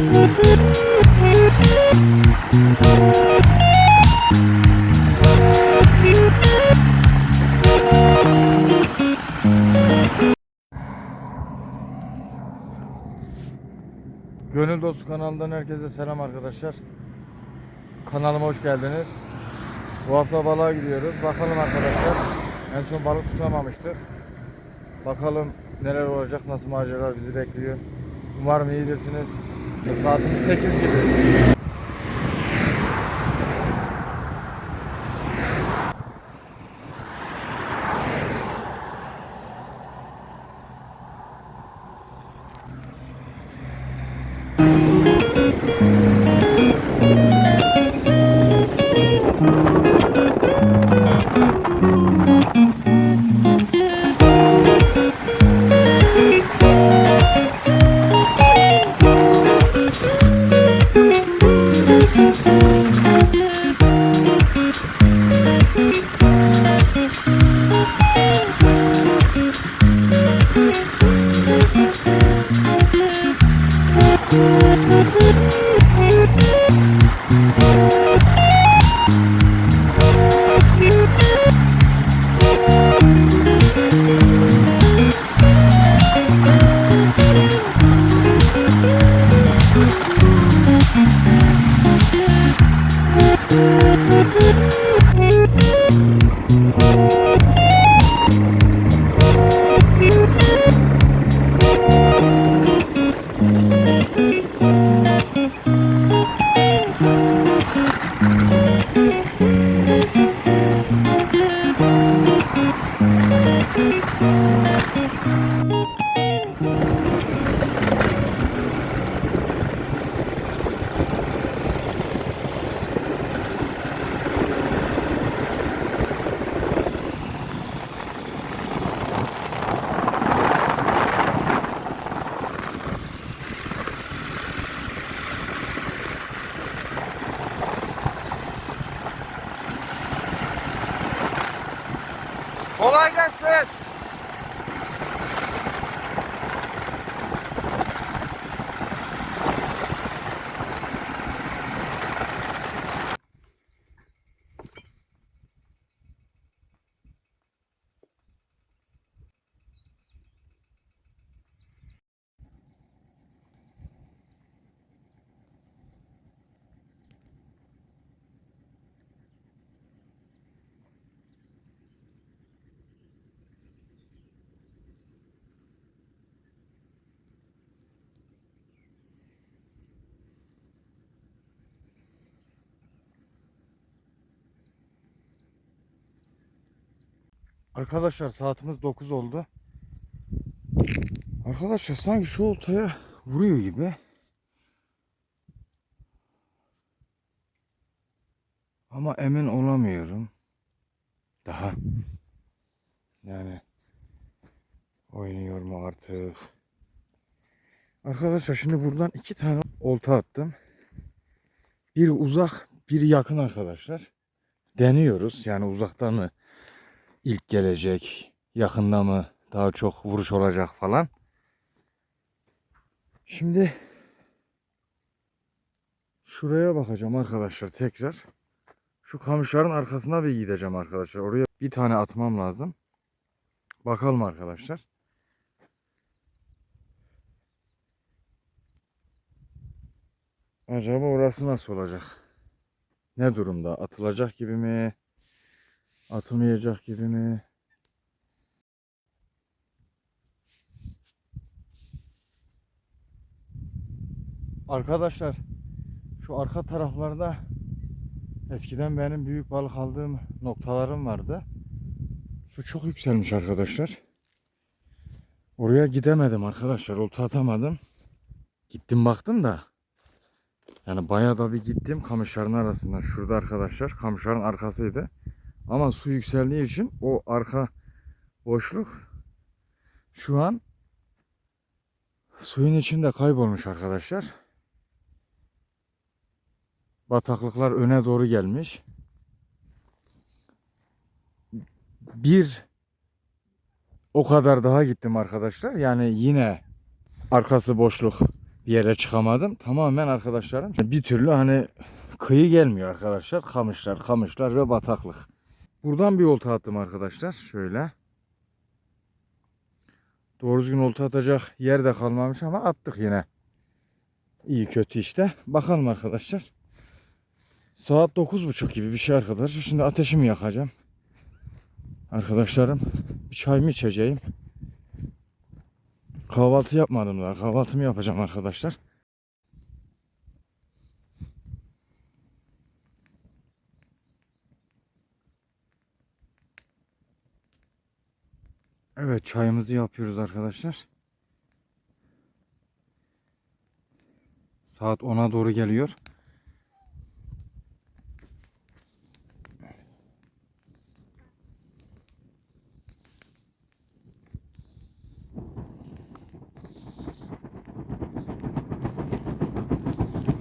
Gönül Dostu kanalından herkese selam arkadaşlar. Kanalıma hoş geldiniz. Bu hafta balığa gidiyoruz. Bakalım arkadaşlar. En son balık tutamamıştık. Bakalım neler olacak, nasıl maceralar bizi bekliyor. Umarım iyidirsiniz. Saatimiz 8 gibi. Arkadaşlar saatimiz 9 oldu. Arkadaşlar sanki şu oltaya vuruyor gibi. Ama emin olamıyorum. Daha. Yani oynuyor mu artık? Arkadaşlar şimdi buradan iki tane olta attım. Bir uzak, bir yakın arkadaşlar. Deniyoruz. Yani uzaktan mı ilk gelecek, yakında mı daha çok vuruş olacak falan. Şimdi şuraya bakacağım arkadaşlar tekrar. Şu kamışların arkasına bir gideceğim arkadaşlar. Oraya bir tane atmam lazım. Bakalım arkadaşlar. Acaba orası nasıl olacak? Ne durumda? Atılacak gibi mi? Atılmayacak gibi mi? Arkadaşlar şu arka taraflarda eskiden benim büyük balık aldığım noktalarım vardı. Su çok yükselmiş arkadaşlar. Oraya gidemedim arkadaşlar. Olta atamadım. Gittim baktım da. Yani bayağı da bir gittim kamışların arasında. Şurada arkadaşlar kamışların arkasıydı. Ama su yükseldiği için o arka boşluk şu an suyun içinde kaybolmuş arkadaşlar. Bataklıklar öne doğru gelmiş. Bir o kadar daha gittim arkadaşlar. Yani yine arkası boşluk bir yere çıkamadım. Tamamen arkadaşlarım bir türlü hani kıyı gelmiyor arkadaşlar. Kamışlar, kamışlar ve bataklık. Buradan bir olta attım arkadaşlar. Şöyle. Doğru düzgün olta atacak yer de kalmamış ama attık yine. İyi kötü işte. Bakalım arkadaşlar. Saat 9.30 gibi bir şey arkadaşlar. Şimdi ateşimi yakacağım. Arkadaşlarım bir çay mı içeceğim? Kahvaltı yapmadım daha. Kahvaltımı yapacağım arkadaşlar. Evet çayımızı yapıyoruz arkadaşlar. Saat 10'a doğru geliyor.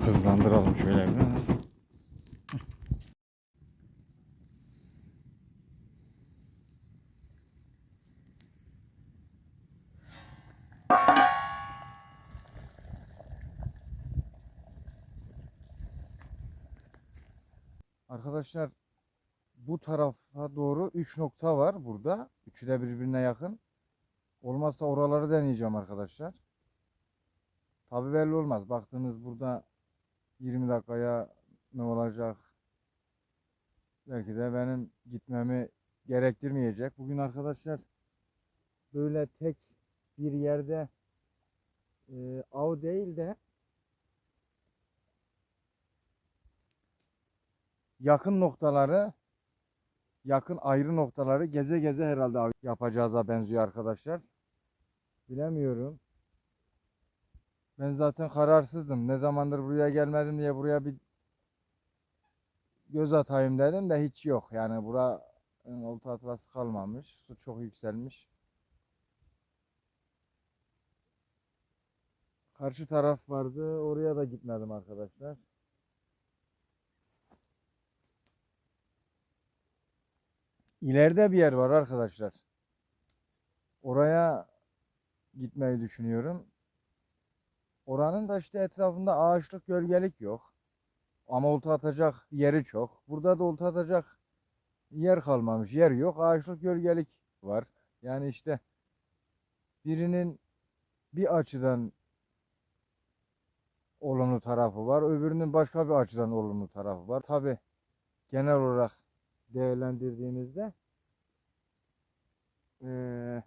Hızlandıralım şöyle biraz. Arkadaşlar bu tarafa doğru 3 nokta var burada. Üçü de birbirine yakın. Olmazsa oraları deneyeceğim arkadaşlar. Tabi belli olmaz. Baktığınız burada 20 dakikaya ne olacak? Belki de benim gitmemi gerektirmeyecek. Bugün arkadaşlar böyle tek bir yerde e, av değil de yakın noktaları yakın ayrı noktaları geze geze herhalde yapacağıza benziyor arkadaşlar. Bilemiyorum. Ben zaten kararsızdım. Ne zamandır buraya gelmedim diye buraya bir göz atayım dedim de hiç yok. Yani bura olta atlası kalmamış. Su çok yükselmiş. Karşı taraf vardı. Oraya da gitmedim arkadaşlar. İleride bir yer var arkadaşlar. Oraya gitmeyi düşünüyorum. Oranın da işte etrafında ağaçlık gölgelik yok. Ama olta atacak yeri çok. Burada da olta atacak yer kalmamış. Yer yok. Ağaçlık gölgelik var. Yani işte birinin bir açıdan olumlu tarafı var. Öbürünün başka bir açıdan olumlu tarafı var. Tabi genel olarak değerlendirdiğinizde eee,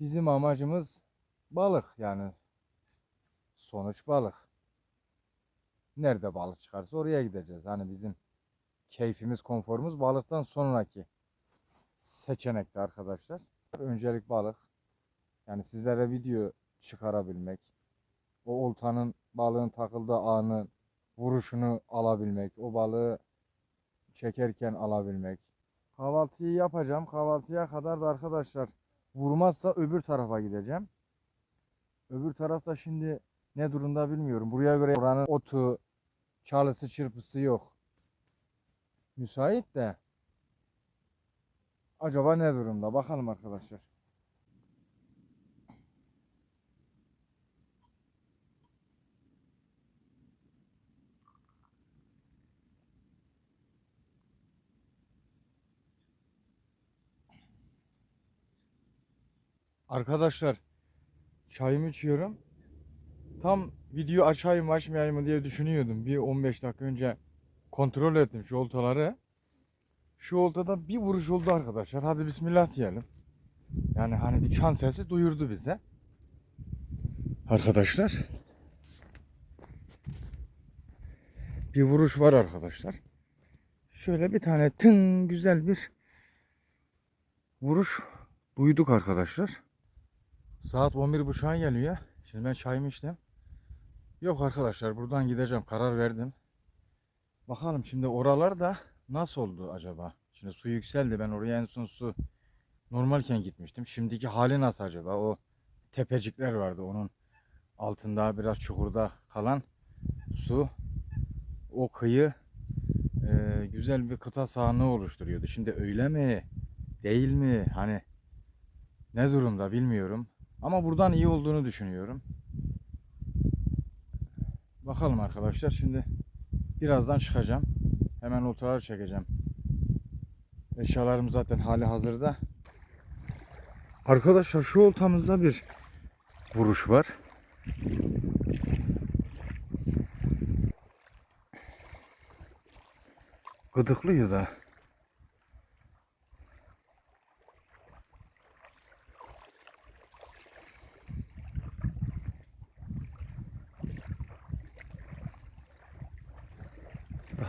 bizim amacımız balık yani sonuç balık. Nerede balık çıkarsa oraya gideceğiz. Hani bizim keyfimiz, konforumuz balıktan sonraki seçenekte arkadaşlar. Öncelik balık. Yani sizlere video çıkarabilmek. O oltanın balığın takıldığı anı vuruşunu alabilmek. O balığı çekerken alabilmek. Kahvaltıyı yapacağım. Kahvaltıya kadar da arkadaşlar vurmazsa öbür tarafa gideceğim. Öbür tarafta şimdi ne durumda bilmiyorum. Buraya göre oranın otu, çalısı, çırpısı yok. Müsait de. Acaba ne durumda? Bakalım arkadaşlar. Arkadaşlar çayımı içiyorum. Tam video açayım açmayayım mı diye düşünüyordum. Bir 15 dakika önce kontrol ettim şu oltaları. Şu oltada bir vuruş oldu arkadaşlar. Hadi bismillah diyelim. Yani hani bir çan sesi duyurdu bize. Arkadaşlar. Bir vuruş var arkadaşlar. Şöyle bir tane tın güzel bir vuruş duyduk arkadaşlar. Saat 11.30'a geliyor. Şimdi ben çayımı içtim. Yok arkadaşlar buradan gideceğim. Karar verdim. Bakalım şimdi oralar da nasıl oldu acaba? Şimdi su yükseldi. Ben oraya en son su normalken gitmiştim. Şimdiki hali nasıl acaba? O tepecikler vardı. Onun altında biraz çukurda kalan su o kıyı e, güzel bir kıta sahanlığı oluşturuyordu. Şimdi öyle mi? Değil mi? Hani ne durumda bilmiyorum. Ama buradan iyi olduğunu düşünüyorum. Bakalım arkadaşlar şimdi birazdan çıkacağım. Hemen oltaları çekeceğim. Eşyalarım zaten hali hazırda. Arkadaşlar şu oltamızda bir vuruş var. Gıdıklıyor da.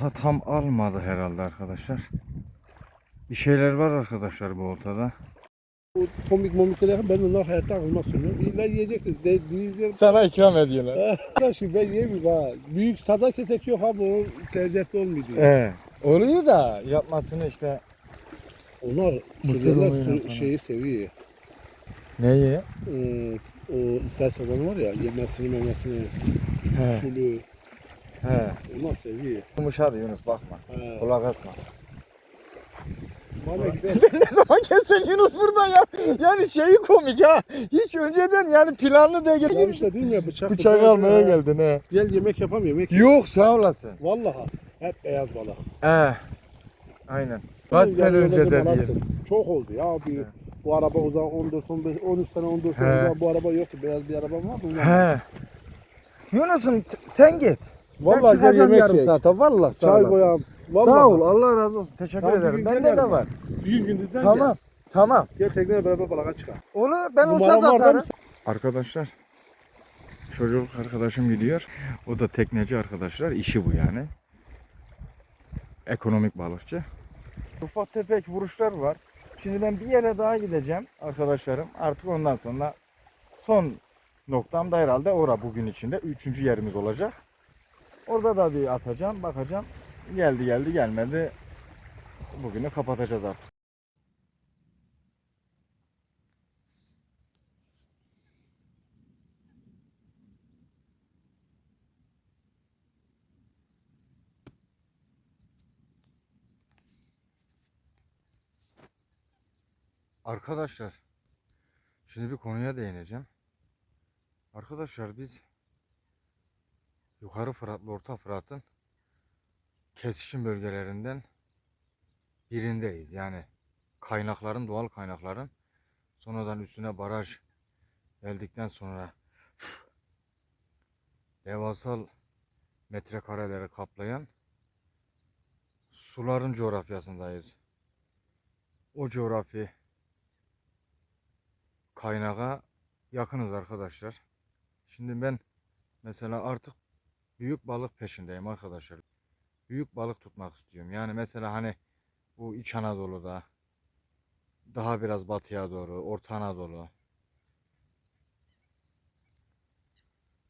Daha tam almadı herhalde arkadaşlar. Bir şeyler var arkadaşlar bu oltada. O komik momikleri yakın ben onlar hayatta almak istiyorum. İlla yiyeceksiniz. De, değildir. Sana ikram ediyorlar. Arkadaşım ben yemiyorum ha. Büyük sada kesek yok abi o lezzetli olmuyor. Ee, oluyor da yapmasını işte Onlar falan. şeyi seviyor. neyi? Ee, o istersen var ya yemesini memesini He, şunu he. onlar seviyor. Yumuşadı Yunus bakma. Ha. Kulak asma. Bana güzel. ne zaman kessen Yunus burada ya. Yani şeyi komik ha. Hiç önceden yani planlı da Ya gel. işte değil mi ya bıçak Bıçak almaya ya. geldin he. Gel yemek yapam yemek. Yok sağ olasın. Vallahi hep beyaz balık. He. Aynen. Kaç sene önceden diye. Çok oldu ya abi. He. Bu araba o zaman 14, 15, 13 sene 14 sene He. bu araba yoktu. Beyaz bir arabam vardı. Ulan. He. Yunus'um sen git. Vallahi ben çıkacağım yemek yarım ye. saate. Vallahi sağ Çay koyalım. Vallahi. Sağ ol. Allah razı olsun. Teşekkür Tamam, ederim. Bende de var. Düğün gündüzden Tamam. Tamam. gel. Tekneyle beraber balığa çıkalım. Olur. Ben uçak atarım. Arkadaşlar. Çocuk arkadaşım gidiyor. O da tekneci arkadaşlar. İşi bu yani. Ekonomik balıkçı. Ufak tefek vuruşlar var. Şimdi ben bir yere daha gideceğim arkadaşlarım. Artık ondan sonra son noktam da herhalde ora bugün içinde. Üçüncü yerimiz olacak. Orada da bir atacağım, bakacağım. Geldi geldi gelmedi. Bugünü kapatacağız artık. Arkadaşlar, şimdi bir konuya değineceğim. Arkadaşlar biz Yukarı Fırat'la Orta Fırat'ın kesişim bölgelerinden birindeyiz. Yani kaynakların, doğal kaynakların sonradan üstüne baraj geldikten sonra devasal metrekareleri kaplayan suların coğrafyasındayız. O coğrafi kaynağa yakınız arkadaşlar. Şimdi ben mesela artık büyük balık peşindeyim arkadaşlar. Büyük balık tutmak istiyorum. Yani mesela hani bu İç Anadolu'da daha biraz batıya doğru, Orta Anadolu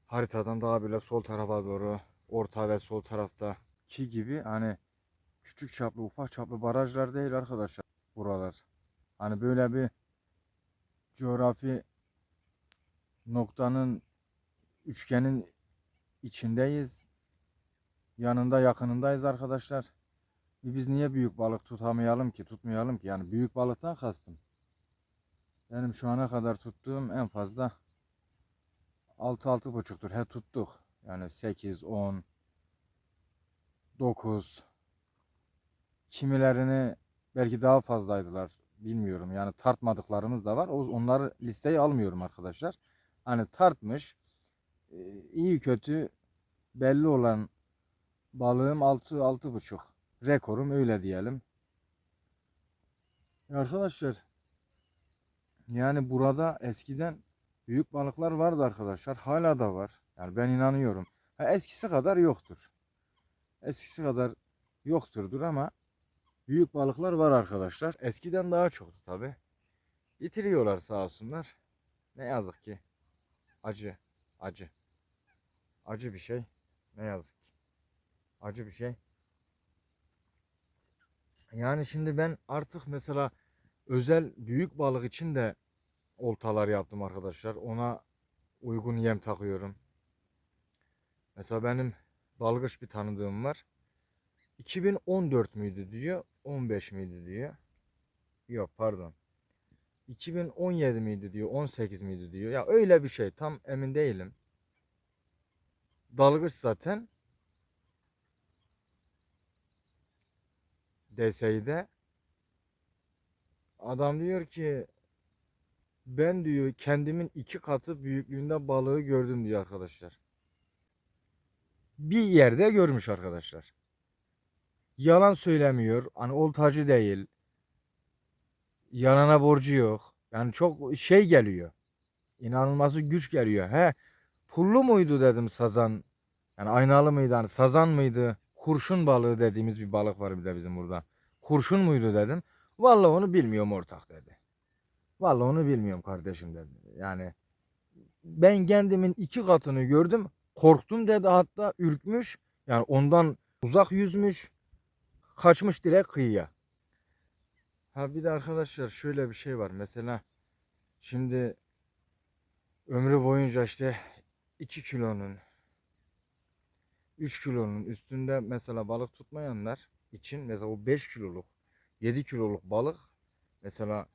haritadan daha böyle sol tarafa doğru, orta ve sol tarafta ki gibi hani küçük çaplı, ufak çaplı barajlar değil arkadaşlar buralar. Hani böyle bir coğrafi noktanın üçgenin içindeyiz. Yanında yakınındayız arkadaşlar. E Biz niye büyük balık tutamayalım ki? Tutmayalım ki. Yani büyük balıktan kastım. Benim şu ana kadar tuttuğum en fazla 6 buçuktur. He tuttuk. Yani 8, 10, 9. Kimilerini belki daha fazlaydılar. Bilmiyorum. Yani tartmadıklarımız da var. Onları listeye almıyorum arkadaşlar. Hani tartmış iyi kötü belli olan balığım 6 altı buçuk. Rekorum öyle diyelim. Arkadaşlar yani burada eskiden büyük balıklar vardı arkadaşlar. Hala da var. Yani ben inanıyorum. Ha, eskisi kadar yoktur. Eskisi kadar yokturdur ama büyük balıklar var arkadaşlar. Eskiden daha çoktu tabi. Yitiriyorlar sağ olsunlar. Ne yazık ki. Acı. Acı. Acı bir şey. Ne yazık ki. Acı bir şey. Yani şimdi ben artık mesela özel büyük balık için de oltalar yaptım arkadaşlar. Ona uygun yem takıyorum. Mesela benim dalgıç bir tanıdığım var. 2014 müydü diyor, 15 miydi diyor. Yok pardon. 2017 miydi diyor, 18 miydi diyor. Ya öyle bir şey tam emin değilim. Dalgıç zaten. DSİ'de. Adam diyor ki ben diyor kendimin iki katı büyüklüğünde balığı gördüm diyor arkadaşlar. Bir yerde görmüş arkadaşlar. Yalan söylemiyor. Hani oltacı değil. Yalana borcu yok. Yani çok şey geliyor. İnanılması güç geliyor. He pullu muydu dedim sazan. Yani aynalı mıydı? Hani sazan mıydı? Kurşun balığı dediğimiz bir balık var bir de bizim burada. Kurşun muydu dedim. Vallahi onu bilmiyorum ortak dedi. Vallahi onu bilmiyorum kardeşim dedi. Yani ben kendimin iki katını gördüm. Korktum dedi hatta ürkmüş. Yani ondan uzak yüzmüş. Kaçmış direkt kıyıya. Ha bir de arkadaşlar şöyle bir şey var. Mesela şimdi ömrü boyunca işte 2 kilonun 3 kilonun üstünde mesela balık tutmayanlar için mesela o 5 kiloluk 7 kiloluk balık mesela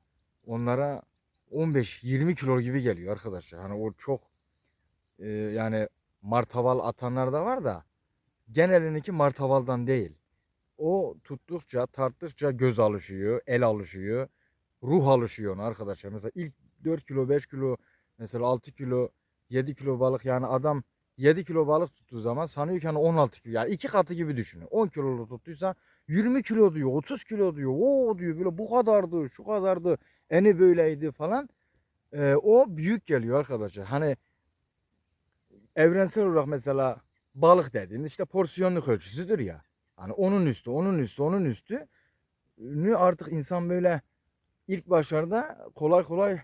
onlara 15-20 kilo gibi geliyor arkadaşlar. Hani o çok e, yani martaval atanlar da var da genelindeki martavaldan değil. O tuttukça tarttıkça göz alışıyor, el alışıyor, ruh alışıyor arkadaşlar. Mesela ilk 4 kilo 5 kilo mesela 6 kilo 7 kilo balık yani adam 7 kilo balık tuttuğu zaman sanıyor ki hani 16 kilo. Yani iki katı gibi düşünün. 10 kiloluk tuttuysa 20 kilo diyor, 30 kilo diyor. O diyor böyle bu kadardı, şu kadardı. Eni böyleydi falan. Ee, o büyük geliyor arkadaşlar. Hani evrensel olarak mesela balık dediğin işte porsiyonluk ölçüsüdür ya. Hani onun üstü, onun üstü, onun üstü. Nü artık insan böyle ilk başlarda kolay kolay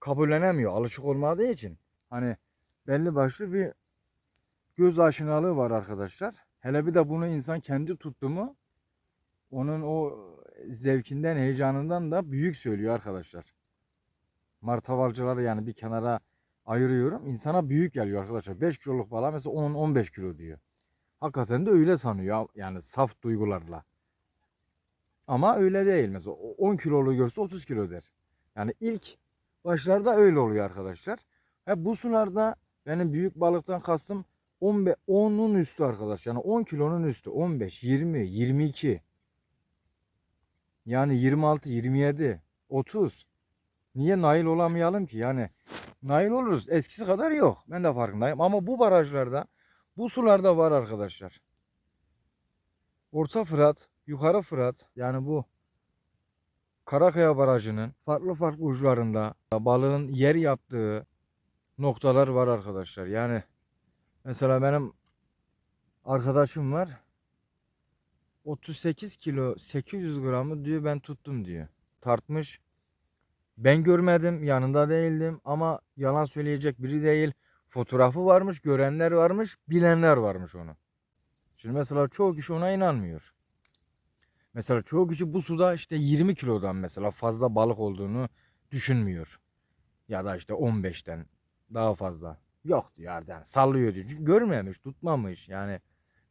kabullenemiyor. Alışık olmadığı için. Hani belli başlı bir göz aşinalığı var arkadaşlar. Hele bir de bunu insan kendi tuttu mu onun o zevkinden, heyecanından da büyük söylüyor arkadaşlar. Martavalcıları yani bir kenara ayırıyorum. İnsana büyük geliyor arkadaşlar. 5 kiloluk balığa mesela 10-15 kilo diyor. Hakikaten de öyle sanıyor yani saf duygularla. Ama öyle değil mesela 10 kilolu görse 30 kilo der. Yani ilk başlarda öyle oluyor arkadaşlar. He bu sularda benim büyük balıktan kastım 15 10'un üstü arkadaş. Yani 10 kilonun üstü. 15, 20, 22. Yani 26, 27, 30. Niye nail olamayalım ki? Yani nail oluruz. Eskisi kadar yok. Ben de farkındayım. Ama bu barajlarda, bu sularda var arkadaşlar. Orta Fırat, Yukarı Fırat yani bu Karakaya Barajı'nın farklı farklı uçlarında balığın yer yaptığı noktalar var arkadaşlar. Yani mesela benim arkadaşım var. 38 kilo 800 gramı diyor ben tuttum diyor. Tartmış. Ben görmedim yanında değildim ama yalan söyleyecek biri değil. Fotoğrafı varmış görenler varmış bilenler varmış onu. Şimdi mesela çoğu kişi ona inanmıyor. Mesela çoğu kişi bu suda işte 20 kilodan mesela fazla balık olduğunu düşünmüyor. Ya da işte 15'ten daha fazla. Yok diyor yani sallıyor diyor. Çünkü görmemiş, tutmamış. Yani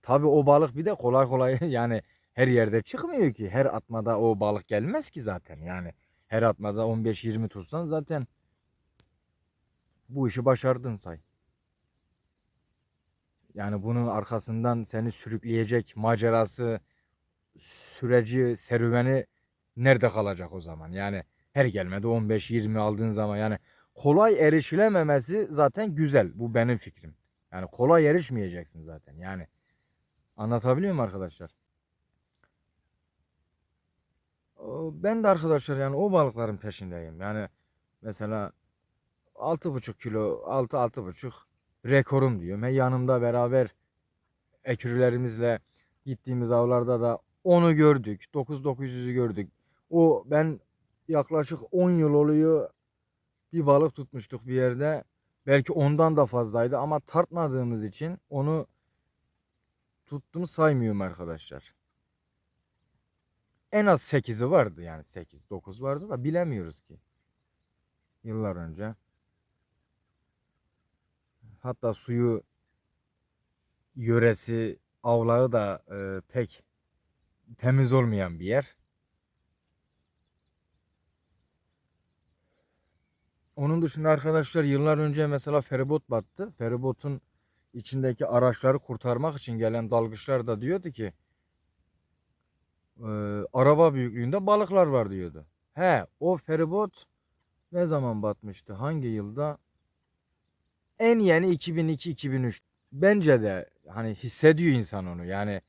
tabi o balık bir de kolay kolay yani her yerde çıkmıyor ki. Her atmada o balık gelmez ki zaten. Yani her atmada 15-20 tutsan zaten bu işi başardın say. Yani bunun arkasından seni sürükleyecek macerası, süreci, serüveni nerede kalacak o zaman? Yani her gelmede 15-20 aldığın zaman yani kolay erişilememesi zaten güzel. Bu benim fikrim. Yani kolay erişmeyeceksin zaten. Yani anlatabiliyor muyum arkadaşlar? Ben de arkadaşlar yani o balıkların peşindeyim. Yani mesela 6,5 kilo, 6-6,5 rekorum diyorum. He yanımda beraber ekürülerimizle gittiğimiz avlarda da onu gördük. 9900'ü gördük. O ben yaklaşık 10 yıl oluyor bir balık tutmuştuk bir yerde. Belki ondan da fazlaydı ama tartmadığımız için onu tuttum saymıyorum arkadaşlar. En az 8'i vardı yani 8 9 vardı da bilemiyoruz ki. Yıllar önce. Hatta suyu yöresi avlağı da e, pek temiz olmayan bir yer. Onun dışında arkadaşlar yıllar önce mesela feribot battı. Feribotun içindeki araçları kurtarmak için gelen dalgıçlar da diyordu ki e, araba büyüklüğünde balıklar var diyordu. He o feribot ne zaman batmıştı? Hangi yılda? En yeni 2002-2003. Bence de hani hissediyor insan onu. Yani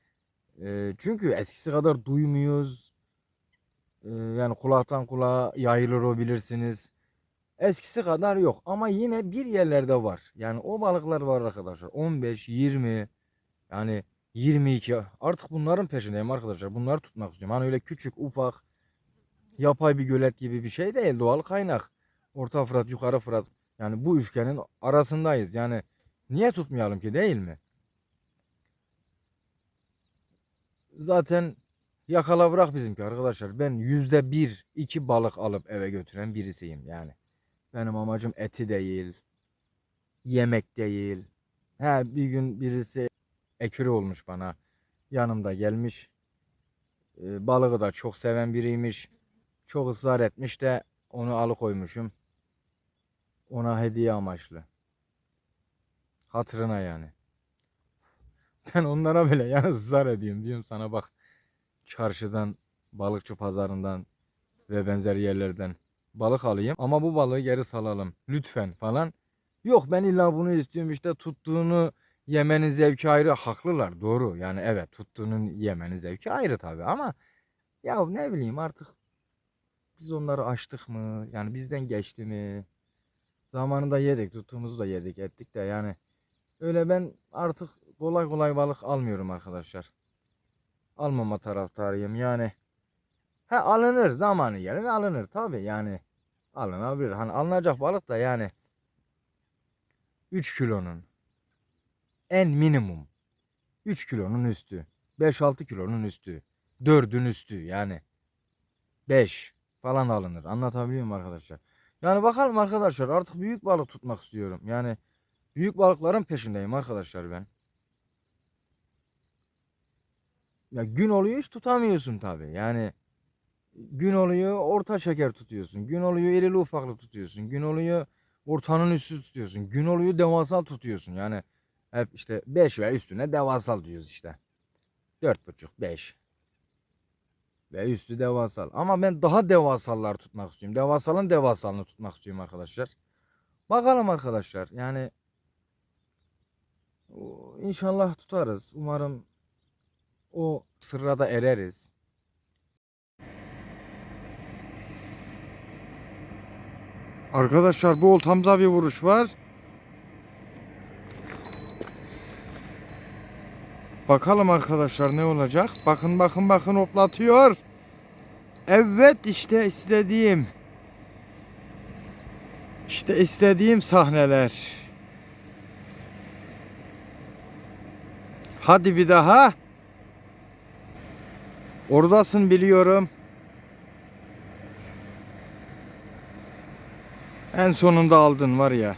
e, çünkü eskisi kadar duymuyoruz. E, yani kulaktan kulağa yayılır o bilirsiniz. Eskisi kadar yok ama yine bir yerlerde var. Yani o balıklar var arkadaşlar. 15, 20 yani 22 artık bunların peşindeyim arkadaşlar. Bunları tutmak istiyorum. Hani öyle küçük ufak yapay bir gölet gibi bir şey değil. Doğal kaynak. Orta Fırat, Yukarı Fırat. Yani bu üçgenin arasındayız. Yani niye tutmayalım ki değil mi? Zaten yakala bırak bizimki arkadaşlar. Ben yüzde bir, iki balık alıp eve götüren birisiyim yani. Benim amacım eti değil, yemek değil. He bir gün birisi ekürü olmuş bana. Yanımda gelmiş. Ee, balığı da çok seven biriymiş. Çok ısrar etmiş de onu alıkoymuşum. Ona hediye amaçlı. Hatırına yani. Ben onlara bile yani ısrar ediyorum. Diyorum sana bak çarşıdan, balıkçı pazarından ve benzer yerlerden balık alayım ama bu balığı geri salalım lütfen falan. Yok ben illa bunu istiyorum işte tuttuğunu yemenin zevki ayrı haklılar doğru yani evet tuttuğunun yemenin zevki ayrı tabii ama ya ne bileyim artık biz onları açtık mı yani bizden geçti mi zamanında yedik tuttuğumuzu da yedik ettik de yani öyle ben artık kolay kolay balık almıyorum arkadaşlar almama taraftarıyım yani He alınır zamanı gelir alınır tabi yani alınabilir. Hani alınacak balık da yani 3 kilonun en minimum 3 kilonun üstü 5-6 kilonun üstü 4'ün üstü yani 5 falan alınır. Anlatabiliyor muyum arkadaşlar? Yani bakalım arkadaşlar artık büyük balık tutmak istiyorum. Yani büyük balıkların peşindeyim arkadaşlar ben. Ya gün oluyor hiç tutamıyorsun tabi. Yani Gün oluyor orta şeker tutuyorsun. Gün oluyor irili ufaklı tutuyorsun. Gün oluyor ortanın üstü tutuyorsun. Gün oluyor devasal tutuyorsun. Yani hep işte 5 ve üstüne devasal diyoruz işte. 4,5 5 ve üstü devasal. Ama ben daha devasallar tutmak istiyorum. Devasalın devasalını tutmak istiyorum arkadaşlar. Bakalım arkadaşlar. Yani inşallah tutarız. Umarım o sırrada ereriz. Arkadaşlar bu oltamda bir vuruş var. Bakalım arkadaşlar ne olacak? Bakın bakın bakın hoplatıyor. Evet işte istediğim. İşte istediğim sahneler. Hadi bir daha. Oradasın biliyorum. En sonunda aldın var ya.